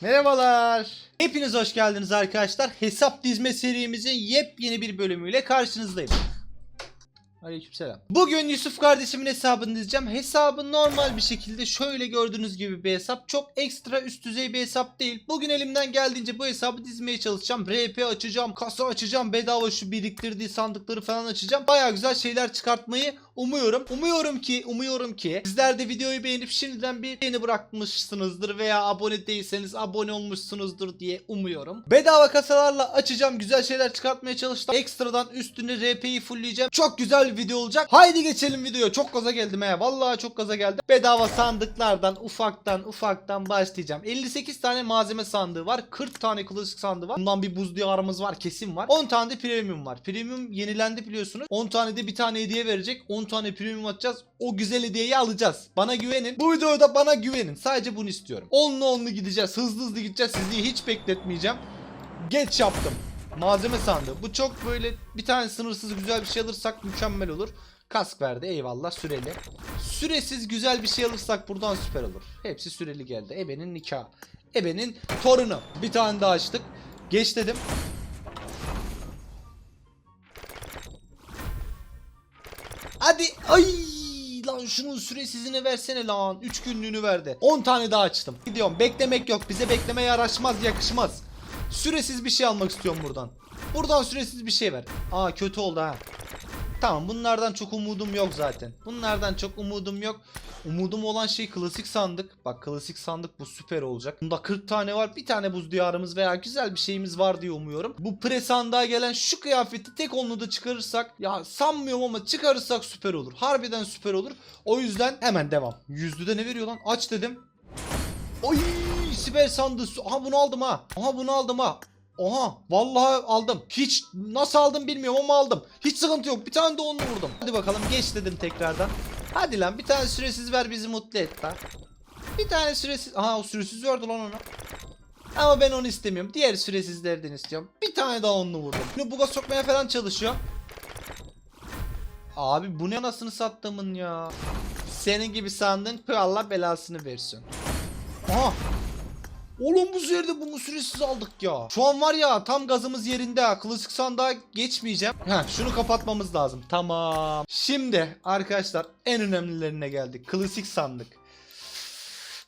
Merhabalar. Hepiniz hoş geldiniz arkadaşlar. Hesap dizme serimizin yepyeni bir bölümüyle karşınızdayım. Aleykümselam. Bugün Yusuf kardeşimin hesabını dizeceğim. Hesabı normal bir şekilde şöyle gördüğünüz gibi bir hesap. Çok ekstra üst düzey bir hesap değil. Bugün elimden geldiğince bu hesabı dizmeye çalışacağım. RP açacağım, kasa açacağım, bedava şu biriktirdiği sandıkları falan açacağım. Baya güzel şeyler çıkartmayı umuyorum. Umuyorum ki, umuyorum ki sizler de videoyu beğenip şimdiden bir beğeni bırakmışsınızdır veya abone değilseniz abone olmuşsunuzdur diye umuyorum. Bedava kasalarla açacağım, güzel şeyler çıkartmaya çalıştım. Ekstradan üstüne RP'yi fullleyeceğim. Çok güzel bir video olacak. Haydi geçelim videoya. Çok gaza geldim he. Vallahi çok gaza geldim. Bedava sandıklardan ufaktan ufaktan başlayacağım. 58 tane malzeme sandığı var. 40 tane klasik sandığı var. Bundan bir buz diyarımız var kesin var. 10 tane de premium var. Premium yenilendi biliyorsunuz. 10 tane de bir tane hediye verecek. 10 tane premium atacağız. O güzel hediyeyi alacağız. Bana güvenin. Bu videoda bana güvenin. Sadece bunu istiyorum. 10'lu 10'lu gideceğiz. Hızlı hızlı gideceğiz. Sizi hiç bekletmeyeceğim. Geç yaptım. Malzeme sandığı. Bu çok böyle bir tane sınırsız güzel bir şey alırsak mükemmel olur. Kask verdi eyvallah süreli. Süresiz güzel bir şey alırsak buradan süper olur. Hepsi süreli geldi. Ebenin nikahı. Ebenin torunu. Bir tane daha açtık. Geç dedim. Şunun süresizini versene lan. 3 günlüğünü verdi. 10 tane daha açtım. Gidiyorum. Beklemek yok. Bize beklemeye yaraşmaz, yakışmaz. Süresiz bir şey almak istiyorum buradan. Buradan süresiz bir şey ver. Aa kötü oldu ha. Tamam bunlardan çok umudum yok zaten. Bunlardan çok umudum yok. Umudum olan şey klasik sandık. Bak klasik sandık bu süper olacak. Bunda 40 tane var. Bir tane buz diyarımız veya güzel bir şeyimiz var diye umuyorum. Bu pre sandığa gelen şu kıyafeti tek onlu da çıkarırsak ya sanmıyorum ama çıkarırsak süper olur. Harbiden süper olur. O yüzden hemen devam. Yüzlüde ne veriyor lan? Aç dedim. Oy siber sandığı. Aha bunu aldım ha. Aha bunu aldım ha. Oha vallahi aldım. Hiç nasıl aldım bilmiyorum ama aldım. Hiç sıkıntı yok. Bir tane de onu vurdum. Hadi bakalım geç dedim tekrardan. Hadi lan bir tane süresiz ver bizi mutlu et lan. Bir tane süresiz. Aha o süresiz verdi lan ona. Ama ben onu istemiyorum. Diğer süresizlerden istiyorum. Bir tane daha onlu vurdum. Bunu buga sokmaya falan çalışıyor. Abi bu ne anasını sattığımın ya. Senin gibi sandın Allah belasını versin. Aha Oğlum bu sefer bunu süresiz aldık ya. Şu an var ya tam gazımız yerinde ha. Klasik sandığa geçmeyeceğim. Heh, şunu kapatmamız lazım. Tamam. Şimdi arkadaşlar en önemlilerine geldik. Klasik sandık.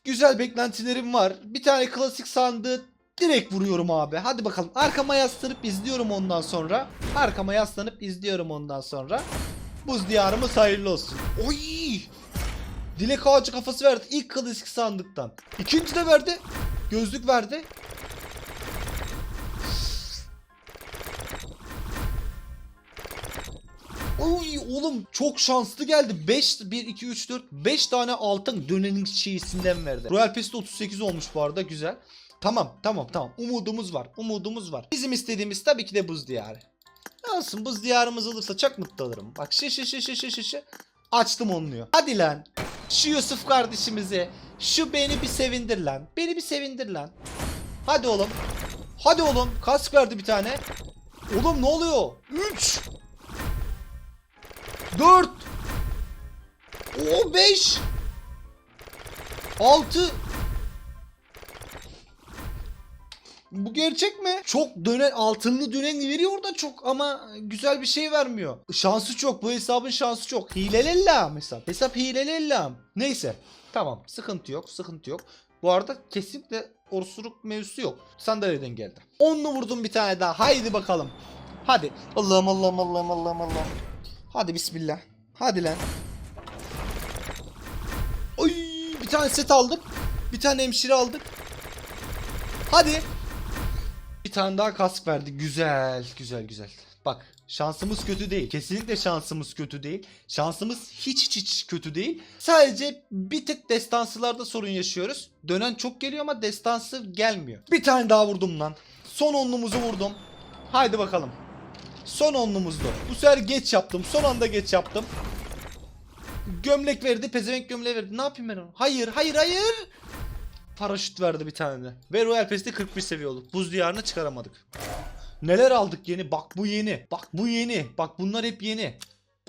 Güzel beklentilerim var. Bir tane klasik sandığı direkt vuruyorum abi. Hadi bakalım. Arkama yaslanıp izliyorum ondan sonra. Arkama yaslanıp izliyorum ondan sonra. Buz diyarımız hayırlı olsun. Oy! Dilek ağacı kafası verdi ilk klasik sandıktan. İkinci de verdi. Gözlük verdi. Oy oğlum çok şanslı geldi. 5 1 2 3 4 5 tane altın dönenin şeysinden verdi. Royal Pass'te 38 olmuş bu arada güzel. Tamam tamam tamam umudumuz var umudumuz var. Bizim istediğimiz tabii ki de buz diyarı. Olsun buz diyarımız olursa çok mutlu olurum. Bak şi şi şi şi şi şi şi. Hadi lan. Şu Yusuf kardeşimizi. Şu beni bir sevindir lan. Beni bir sevindir lan. Hadi oğlum. Hadi oğlum. Kask verdi bir tane. Oğlum ne oluyor? 3 4 O 5 6 Bu gerçek mi? Çok dönen altınlı dönen veriyor da çok ama güzel bir şey vermiyor. Şansı çok. Bu hesabın şansı çok. Hilelellam hesap. Hesap hilelellam. Neyse. Tamam. Sıkıntı yok. Sıkıntı yok. Bu arada kesinlikle orsuruk mevzusu yok. Sandalyeden geldi. Onlu vurdum bir tane daha. Haydi bakalım. Hadi. Allah'ım Allah'ım Allah'ım Allah'ım Allah'ım. Hadi bismillah. Hadi lan. Oy bir tane set aldık. Bir tane hemşire aldık. Hadi. Bir tane daha kask verdi. Güzel, güzel, güzel. Bak, şansımız kötü değil. Kesinlikle şansımız kötü değil. Şansımız hiç hiç hiç kötü değil. Sadece bir tık destansılarda sorun yaşıyoruz. Dönen çok geliyor ama destansı gelmiyor. Bir tane daha vurdum lan. Son onlumuzu vurdum. Haydi bakalım. Son onlumuzdu. Bu sefer geç yaptım. Son anda geç yaptım. Gömlek verdi. Pezevenk gömleği verdi. Ne yapayım ben onu? Hayır, hayır, hayır. Paraşüt verdi bir tane de. Ve Royal Pass'te 41 seviye olduk. Buz diyarını çıkaramadık. Neler aldık yeni? Bak bu yeni. Bak bu yeni. Bak bunlar hep yeni.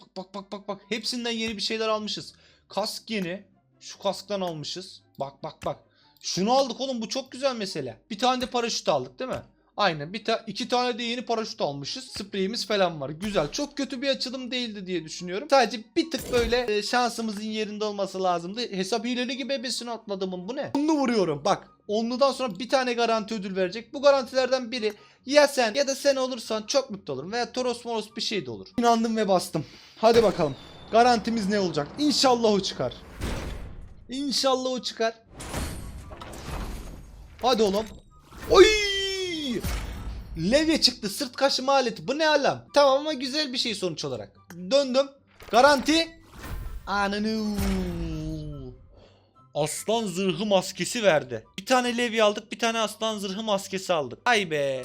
Bak bak bak bak bak. Hepsinden yeni bir şeyler almışız. Kask yeni. Şu kasktan almışız. Bak bak bak. Şunu aldık oğlum bu çok güzel mesele. Bir tane de paraşüt aldık değil mi? Aynen. Bir ta iki tane de yeni paraşüt almışız. Spreyimiz falan var. Güzel. Çok kötü bir açılım değildi diye düşünüyorum. Sadece bir tık böyle e, şansımızın yerinde olması lazımdı. Hesap hileli gibi ebesini atladımın bu ne? Onlu vuruyorum. Bak. Onludan sonra bir tane garanti ödül verecek. Bu garantilerden biri ya sen ya da sen olursan çok mutlu olurum. Veya Toros Moros bir şey de olur. İnandım ve bastım. Hadi bakalım. Garantimiz ne olacak? İnşallah o çıkar. İnşallah o çıkar. Hadi oğlum. Oy! Levye çıktı. Sırt kaşıma aleti. Bu ne alam? Tamam ama güzel bir şey sonuç olarak. Döndüm. Garanti. Ananı. Aslan zırhı maskesi verdi. Tane levye aldık. Bir tane aslan zırhı maskesi aldık. Ay be.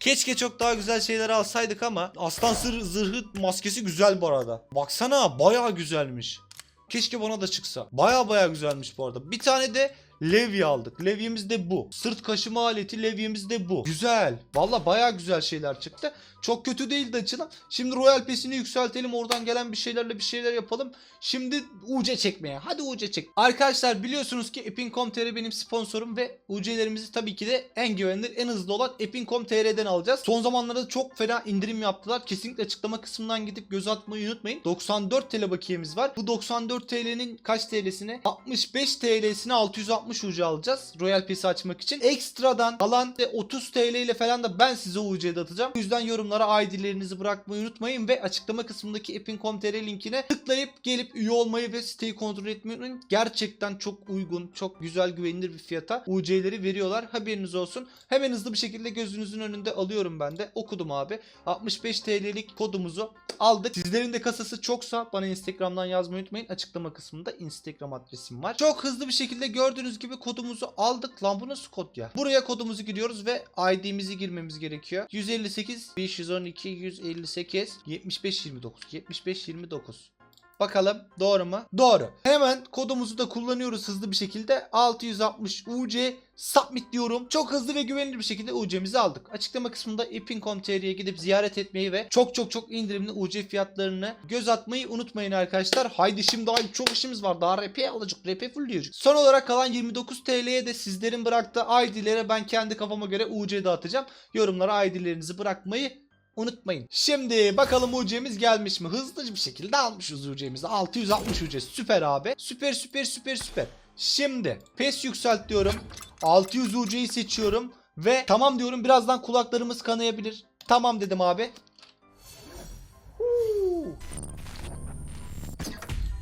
Keşke çok daha güzel şeyler alsaydık ama aslan zırhı, zırhı maskesi güzel bu arada. Baksana bayağı güzelmiş. Keşke bana da çıksa. Baya baya güzelmiş bu arada. Bir tane de levye aldık. Levyemiz de bu. Sırt kaşıma aleti levyemiz de bu. Güzel. Valla baya güzel şeyler çıktı. Çok kötü değildi açılım. Şimdi Royal Pass'ini yükseltelim. Oradan gelen bir şeylerle bir şeyler yapalım. Şimdi UC çekmeye. Hadi UC çek. Arkadaşlar biliyorsunuz ki Epin.com.tr benim sponsorum ve UC'lerimizi tabii ki de en güvenilir, en hızlı olan Epin.com.tr'den alacağız. Son zamanlarda çok fena indirim yaptılar. Kesinlikle açıklama kısmından gidip göz atmayı unutmayın. 94 TL bakiyemiz var. Bu 94 TL'nin kaç TL'sine? 65 TL'sine 660 UC alacağız. Royal Pass'i açmak için. Ekstradan kalan de 30 TL ile falan da ben size UC'de atacağım. O yüzden yorumlara ID'lerinizi bırakmayı unutmayın ve açıklama kısmındaki Epin.com.tr linkine tıklayıp gelip üye olmayı ve siteyi kontrol etmeyi unutmayın. Gerçekten çok uygun, çok güzel, güvenilir bir fiyata UC'leri veriyorlar. Haberiniz olsun. Hemen hızlı bir şekilde gözünüzün önünde alıyorum ben de. Okudum abi. 65 TL'lik kodumuzu aldık. Sizlerin de kasası çoksa bana Instagram'dan yazmayı unutmayın. Açıklama kısmında Instagram adresim var. Çok hızlı bir şekilde gördüğünüz gibi kodumuzu aldık. Lan bu nasıl kod ya? Buraya kodumuzu giriyoruz ve ID'mizi girmemiz gerekiyor. 158 512 158 75 29 75 29 Bakalım doğru mu? Doğru. Hemen kodumuzu da kullanıyoruz hızlı bir şekilde. 660 UC submit diyorum. Çok hızlı ve güvenilir bir şekilde UC'mizi aldık. Açıklama kısmında epin.com.tr'ye gidip ziyaret etmeyi ve çok çok çok indirimli UC fiyatlarını göz atmayı unutmayın arkadaşlar. Haydi şimdi daha çok işimiz var. Daha RP alacak. RP full diyecek. Son olarak kalan 29 TL'ye de sizlerin bıraktığı ID'lere ben kendi kafama göre UC dağıtacağım. Yorumlara ID'lerinizi bırakmayı unutmayın. Şimdi bakalım UC'miz gelmiş mi? Hızlı bir şekilde almışız UC'mizi. 660 UC süper abi. Süper süper süper süper. Şimdi PES yükselt diyorum. 600 UC'yi seçiyorum. Ve tamam diyorum birazdan kulaklarımız kanayabilir. Tamam dedim abi.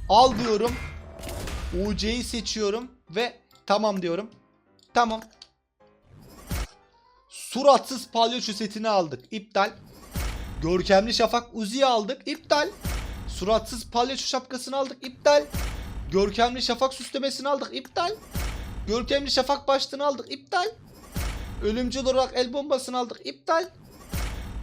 Al diyorum. UC'yi seçiyorum. Ve tamam diyorum. Tamam. Suratsız palyaço setini aldık. İptal. Görkemli şafak Uzi'yi aldık. İptal. Suratsız palyaço şapkasını aldık. İptal. Görkemli şafak süslemesini aldık. İptal. Görkemli şafak başlığını aldık. İptal. Ölümcül olarak el bombasını aldık. İptal.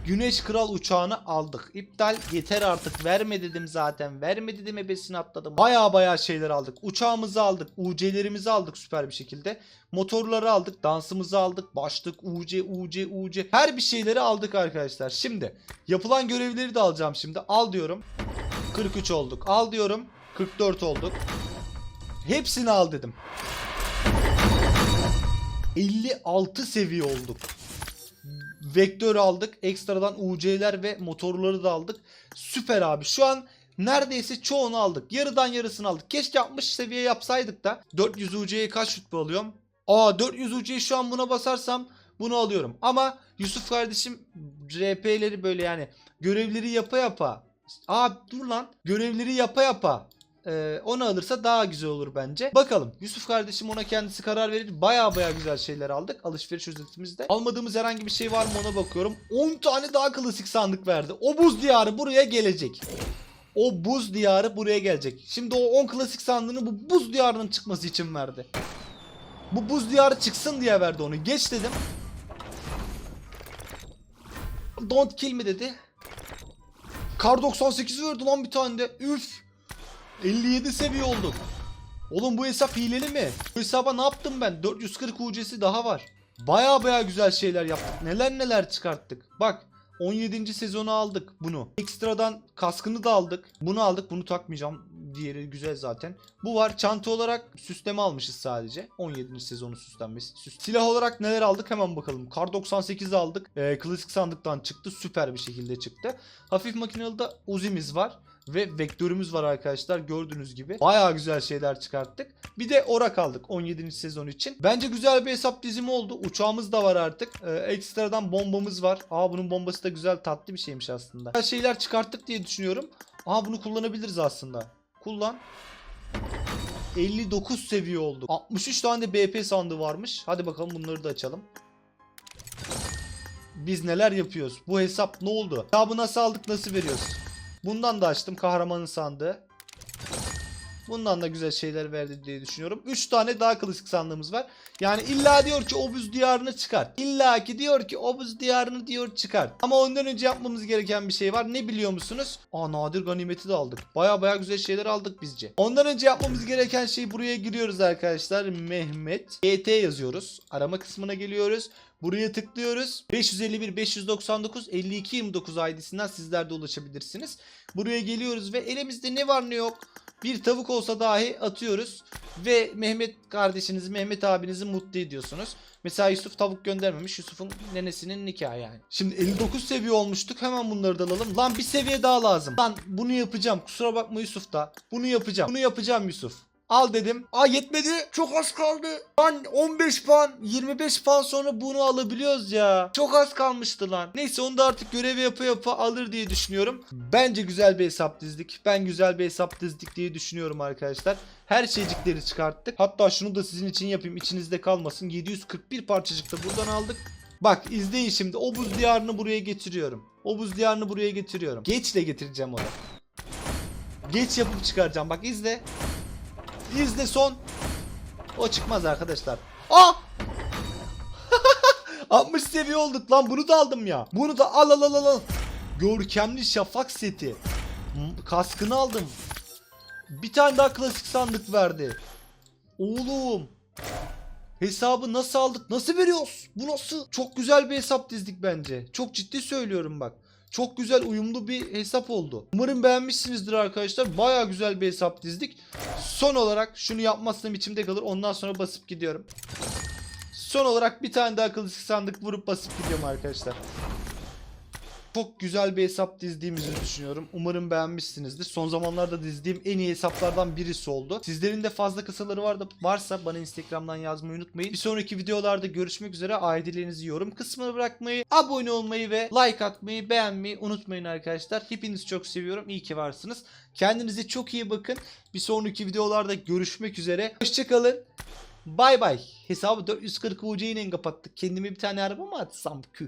Güneş Kral uçağını aldık. İptal. Yeter artık. Verme dedim zaten. Verme dedim ebesini atladım. Baya baya şeyler aldık. Uçağımızı aldık. UC'lerimizi aldık süper bir şekilde. Motorları aldık. Dansımızı aldık. Başlık UC UC UC. Her bir şeyleri aldık arkadaşlar. Şimdi yapılan görevleri de alacağım şimdi. Al diyorum. 43 olduk. Al diyorum. 44 olduk. Hepsini al dedim. 56 seviye olduk. Vektör aldık. Ekstradan UC'ler ve motorları da aldık. Süper abi. Şu an neredeyse çoğunu aldık. Yarıdan yarısını aldık. Keşke 60 seviye yapsaydık da. 400 UC'ye kaç rütbe alıyorum? Aa 400 UC'yi şu an buna basarsam bunu alıyorum. Ama Yusuf kardeşim RP'leri böyle yani görevleri yapa yapa. Aa dur lan. Görevleri yapa yapa. Ee, onu alırsa daha güzel olur bence. Bakalım. Yusuf kardeşim ona kendisi karar verir. Baya baya güzel şeyler aldık. Alışveriş ücretimizde. Almadığımız herhangi bir şey var mı ona bakıyorum. 10 tane daha klasik sandık verdi. O buz diyarı buraya gelecek. O buz diyarı buraya gelecek. Şimdi o 10 klasik sandığını bu buz diyarının çıkması için verdi. Bu buz diyarı çıksın diye verdi onu. Geç dedim. Don't kill me dedi. Kar 98 verdi lan bir tane de. Üf. 57 seviye olduk. Oğlum bu hesap hileli mi? Bu hesaba ne yaptım ben? 440 UC'si daha var. Baya baya güzel şeyler yaptık. Neler neler çıkarttık. Bak 17. sezonu aldık bunu. Ekstradan kaskını da aldık. Bunu aldık. Bunu takmayacağım. Diğeri güzel zaten. Bu var. Çanta olarak süsleme almışız sadece. 17. sezonu süslenmesi. Süs- Silah olarak neler aldık hemen bakalım. Kar 98 aldık. Ee, klasik sandıktan çıktı. Süper bir şekilde çıktı. Hafif makinalı da Uzi'miz var. Ve vektörümüz var arkadaşlar gördüğünüz gibi. Bayağı güzel şeyler çıkarttık. Bir de orak aldık 17. sezon için. Bence güzel bir hesap dizimi oldu. Uçağımız da var artık. Ee, ekstradan bombamız var. Aa bunun bombası da güzel tatlı bir şeymiş aslında. Güzel şeyler çıkarttık diye düşünüyorum. Aa bunu kullanabiliriz aslında. Kullan. 59 seviye olduk. 63 tane de BP sandığı varmış. Hadi bakalım bunları da açalım. Biz neler yapıyoruz? Bu hesap ne oldu? Hesabı nasıl aldık nasıl veriyoruz? Bundan da açtım kahramanın sandığı. Bundan da güzel şeyler verdi diye düşünüyorum. 3 tane daha klasik sandığımız var. Yani illa diyor ki obuz diyarını çıkar. İlla ki diyor ki obuz diyarını diyor çıkar. Ama ondan önce yapmamız gereken bir şey var. Ne biliyor musunuz? Aa nadir ganimeti de aldık. Baya baya güzel şeyler aldık bizce. Ondan önce yapmamız gereken şey buraya giriyoruz arkadaşlar. Mehmet. GT yazıyoruz. Arama kısmına geliyoruz. Buraya tıklıyoruz. 551 599 52 29 ID'sinden sizler de ulaşabilirsiniz. Buraya geliyoruz ve elimizde ne var ne yok bir tavuk olsa dahi atıyoruz ve Mehmet kardeşinizi, Mehmet abinizi mutlu ediyorsunuz. Mesela Yusuf tavuk göndermemiş. Yusuf'un nenesinin nikahı yani. Şimdi 59 seviye olmuştuk. Hemen bunları da alalım. Lan bir seviye daha lazım. Lan bunu yapacağım. Kusura bakma Yusuf da. Bunu yapacağım. Bunu yapacağım Yusuf. Al dedim. Aa yetmedi. Çok az kaldı. Lan 15 puan, 25 puan sonra bunu alabiliyoruz ya. Çok az kalmıştı lan. Neyse onu da artık görevi yapa yapa alır diye düşünüyorum. Bence güzel bir hesap dizdik. Ben güzel bir hesap dizdik diye düşünüyorum arkadaşlar. Her şeycikleri çıkarttık. Hatta şunu da sizin için yapayım. içinizde kalmasın. 741 parçacık da buradan aldık. Bak izleyin şimdi. O buz diyarını buraya getiriyorum. O buz diyarını buraya getiriyorum. Geçle getireceğim onu. Geç yapıp çıkaracağım. Bak izle. İzle son. O çıkmaz arkadaşlar. Aa! 60 seviye olduk lan bunu da aldım ya. Bunu da al al al al. Görkemli şafak seti. M- Kaskını aldım. Bir tane daha klasik sandık verdi. Oğlum. Hesabı nasıl aldık? Nasıl veriyoruz? Bu nasıl? Çok güzel bir hesap dizdik bence. Çok ciddi söylüyorum bak. Çok güzel uyumlu bir hesap oldu. Umarım beğenmişsinizdir arkadaşlar. Baya güzel bir hesap dizdik. Son olarak şunu yapmazsam içimde kalır. Ondan sonra basıp gidiyorum. Son olarak bir tane daha klasik sandık vurup basıp gidiyorum arkadaşlar. Çok güzel bir hesap dizdiğimizi düşünüyorum. Umarım beğenmişsinizdir. Son zamanlarda dizdiğim en iyi hesaplardan birisi oldu. Sizlerin de fazla kısaları var da varsa bana Instagram'dan yazmayı unutmayın. Bir sonraki videolarda görüşmek üzere. ID'lerinizi yorum kısmına bırakmayı, abone olmayı ve like atmayı, beğenmeyi unutmayın arkadaşlar. Hepinizi çok seviyorum. İyi ki varsınız. Kendinize çok iyi bakın. Bir sonraki videolarda görüşmek üzere. Hoşçakalın. Bay bay. Hesabı 440 UC ile kapattık. Kendime bir tane araba mı atsam? Kü.